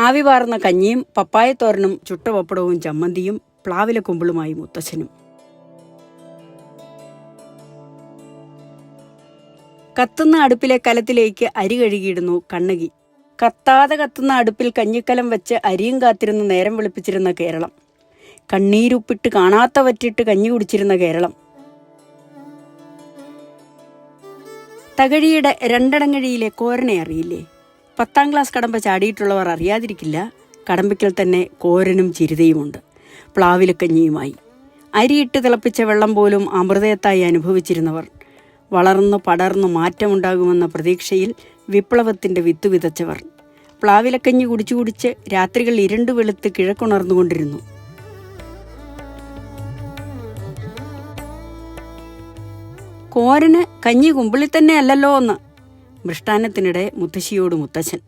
ആവി പാർന്ന കഞ്ഞിയും പപ്പായത്തോരനും ചുട്ടപപ്പടവും ചമ്മന്തിയും പ്ലാവിലെ കുമ്പിളുമായി മുത്തച്ഛനും. കത്തുന്ന അടുപ്പിലെ കലത്തിലേക്ക് അരി കഴുകിയിടുന്നു കണ്ണകി. കത്താതെ കത്തുന്ന അടുപ്പിൽ കഞ്ഞിക്കലം വെച്ച് അരിയും കാത്തിരുന്ന് നേരം വെളുപ്പിച്ചിരുന്ന കേരളം. കണ്ണീരുപ്പിട്ട് കാണാത്ത വറ്റിട്ട് കഞ്ഞി കുടിച്ചിരുന്ന കേരളം. തകഴിയുടെ രണ്ടടങ്ങഴിയിലെ കോരനെ അറിയില്ലേ? പത്താം ക്ലാസ് കടമ്പ ചാടിയിട്ടുള്ളവർ അറിയാതിരിക്കില്ല. കടമ്പയ്ക്കൽ തന്നെ കോരനും ചിരിതയുമുണ്ട്. പ്ലാവിലക്കഞ്ഞിയുമായി അരിയിട്ട് തിളപ്പിച്ച വെള്ളം പോലും അമൃതയത്തായി അനുഭവിച്ചിരുന്നവർ. വളർന്നു പടർന്നു മാറ്റമുണ്ടാകുമെന്ന പ്രതീക്ഷയിൽ വിപ്ലവത്തിന്റെ വിത്തു വിതച്ചവർ. പ്ലാവിലക്കഞ്ഞി കുടിച്ചു കുടിച്ച് രാത്രികൾ ഇരുണ്ടു വെളുത്ത് കിഴക്കുണർന്നുകൊണ്ടിരുന്നു. കോരന് കഞ്ഞി കുമ്പിളിൽ തന്നെ അല്ലല്ലോ എന്ന് മൃഷ്ടാന്നത്തിനിടെ മുത്തശ്ശിയോട് മുത്തശ്ശൻ